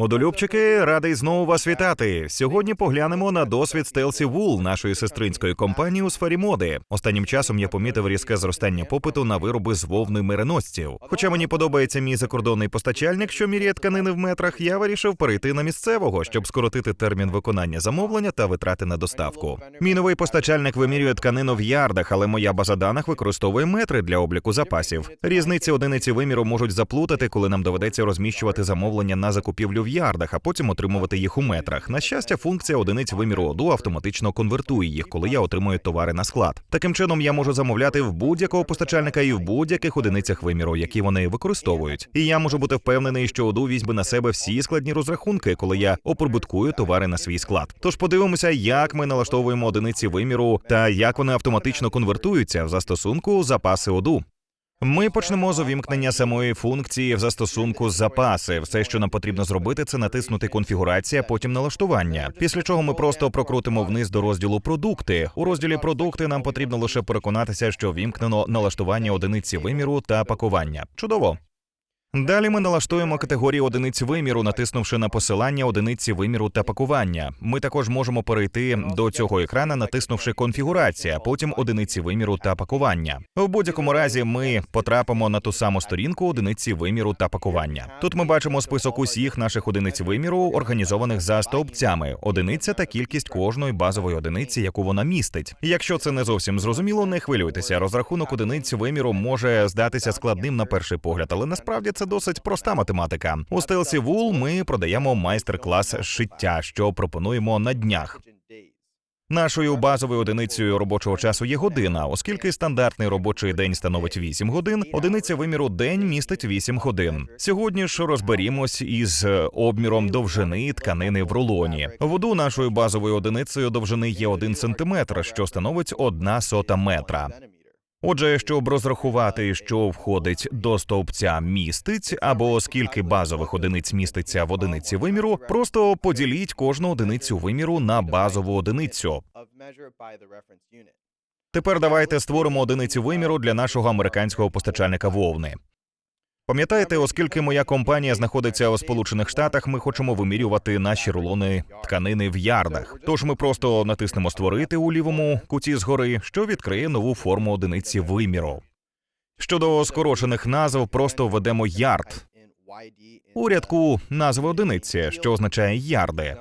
Одолюбчики, радий знову вас вітати. Сьогодні поглянемо на досвід Стелсі Вул, нашої сестринської компанії у сфері моди. Останнім часом я помітив різке зростання попиту на вироби з вовни мериносців. Хоча мені подобається мій закордонний постачальник, що міряє тканини в метрах, я вирішив перейти на місцевого, щоб скоротити термін виконання замовлення та витрати на доставку. Мій новий постачальник вимірює тканину в ярдах, але моя база даних використовує метри для обліку запасів. Різниці одиниці виміру можуть заплутати, коли нам доведеться розміщувати замовлення на закупівлю в ярдах, а потім отримувати їх у метрах. На щастя, функція одиниць виміру ОДУ автоматично конвертує їх, коли я отримую товари на склад. Таким чином я можу замовляти в будь-якого постачальника і в будь-яких одиницях виміру, які вони використовують. І я можу бути впевнений, що ОДУ візьме на себе всі складні розрахунки, коли я оприбуткую товари на свій склад. Тож подивимося, як ми налаштовуємо одиниці виміру та як вони автоматично конвертуються в застосунку запаси ОДУ. Ми почнемо з увімкнення самої функції в застосунку запаси. Все, що нам потрібно зробити, це натиснути конфігурація, потім налаштування. Після чого ми просто прокрутимо вниз до розділу продукти. У розділі продукти нам потрібно лише переконатися, що вімкнено налаштування одиниці виміру та пакування. Чудово. Далі ми налаштуємо категорії одиниць виміру, натиснувши на посилання одиниці виміру та пакування. Ми також можемо перейти до цього екрана, натиснувши конфігурація, потім одиниці виміру та пакування. В будь-якому разі ми потрапимо на ту саму сторінку одиниці виміру та пакування. Тут ми бачимо список усіх наших одиниць виміру, організованих за стовпцями, одиниця та кількість кожної базової одиниці, яку вона містить. Якщо це не зовсім зрозуміло, не хвилюйтеся. Розрахунок одиниць виміру може здатися складним на перший погляд, але насправді це досить проста математика. У стелсі Вул ми продаємо майстер-клас шиття, що пропонуємо на днях. Нашою базовою одиницею робочого часу є година, оскільки стандартний робочий день становить 8 годин. Одиниця виміру день містить 8 годин. Сьогодні ж розберімось із обміром довжини тканини в рулоні. Воду нашою базовою одиницею довжини є 1 сантиметр, що становить 1 сота метра. Отже, щоб розрахувати, що входить до стовпця містиць, або скільки базових одиниць міститься в одиниці виміру, просто поділіть кожну одиницю виміру на базову одиницю. Тепер давайте створимо одиницю виміру для нашого американського постачальника вовни. Пам'ятаєте, оскільки моя компанія знаходиться у Сполучених Штатах, ми хочемо вимірювати наші рулони тканини в ярдах. Тож ми просто натиснемо створити у лівому куті згори, що відкриє нову форму одиниці виміру. Щодо скорочених назв, просто введемо ярд у рядку назви одиниці, що означає ярди.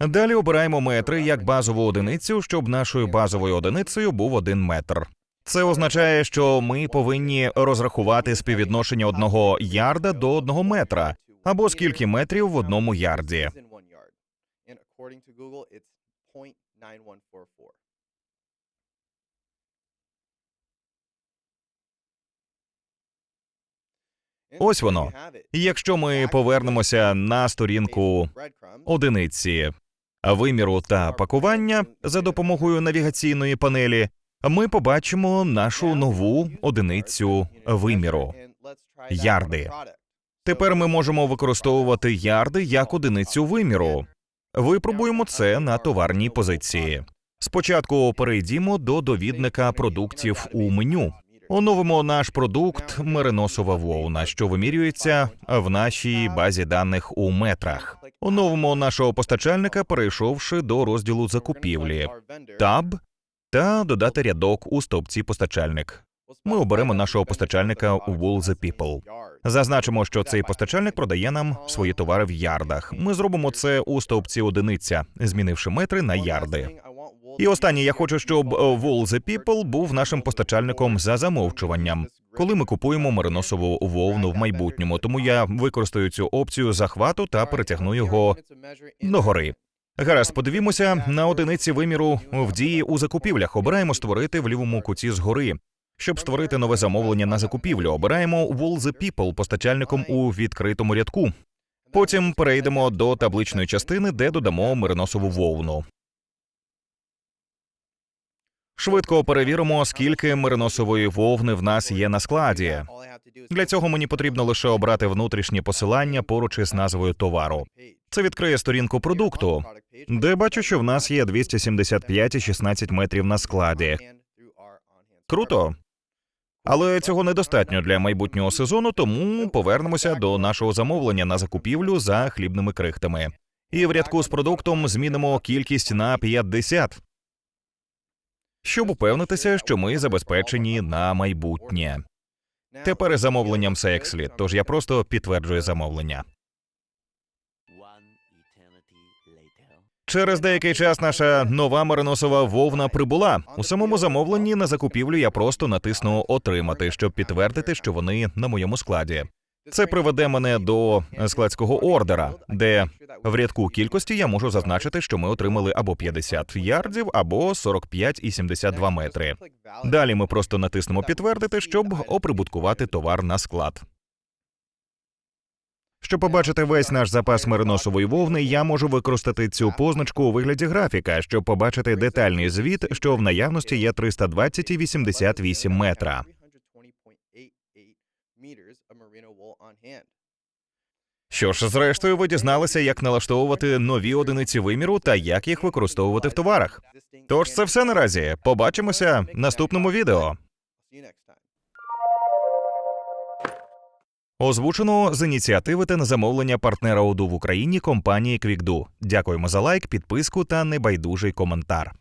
Далі обираємо метри як базову одиницю, щоб нашою базовою одиницею був один метр. Це означає, що ми повинні розрахувати співвідношення одного ярда до одного метра, або скільки метрів в одному ярді. Ось воно. І Якщо ми повернемося на сторінку одиниці виміру та пакування за допомогою навігаційної панелі, ми побачимо нашу нову одиницю виміру ярди. Тепер ми можемо використовувати ярди як одиницю виміру. Випробуємо це на товарній позиції. Спочатку перейдімо до довідника продуктів у меню. Оновимо наш продукт мериносова вовна, що вимірюється в нашій базі даних у метрах. Оновимо нашого постачальника, перейшовши до розділу закупівлі. Таб та додати рядок у стовпці постачальник. Ми оберемо нашого постачальника у Wool the People. Зазначимо, що цей постачальник продає нам свої товари в ярдах. Ми зробимо це у стовпці одиниця, змінивши метри на ярди. І останнє, я хочу, щоб Wool the People був нашим постачальником за замовчуванням, коли ми купуємо мериносову вовну в майбутньому. Тому я використаю цю опцію захвату та перетягну його догори. Гаразд, подивімося на одиниці виміру в дії у закупівлях. Обираємо створити в лівому куті згори. Щоб створити нове замовлення на закупівлю, обираємо Wall the People постачальником у відкритому рядку. Потім перейдемо до табличної частини, де додамо мирносову вовну. Швидко перевіримо, скільки мериносової вовни в нас є на складі. Для цього мені потрібно лише обрати внутрішнє посилання поруч із назвою товару. Це відкриє сторінку продукту, де бачу, що в нас є 275,16 метрів на складі. Круто. Але цього недостатньо для майбутнього сезону, тому повернемося до нашого замовлення на закупівлю за хлібними крихтами. І в рядку з продуктом змінимо кількість на 50, щоб упевнитися, що ми забезпечені на майбутнє. Тепер замовленням слід, тож я просто підтверджую замовлення. Через деякий час наша нова мериносова вовна прибула. У самому замовленні на закупівлю я просто натисну отримати, щоб підтвердити, що вони на моєму складі. Це приведе мене до складського ордера, де в рядку кількості я можу зазначити, що ми отримали або 50 ярдів, або 45 і 72 метри. Далі ми просто натиснемо підтвердити, щоб оприбуткувати товар на склад. Щоб побачити весь наш запас мериносової вовни, я можу використати цю позначку у вигляді графіка, щоб побачити детальний звіт, що в наявності є 320 і 88 метра. Що ж, зрештою, ви дізналися, як налаштовувати нові одиниці виміру та як їх використовувати в товарах. Тож це все наразі. Побачимося в наступному відео. Озвучено з ініціативи та на замовлення партнера ОДУ в Україні компанії QuickDo. Дякуємо за лайк, підписку та небайдужий коментар.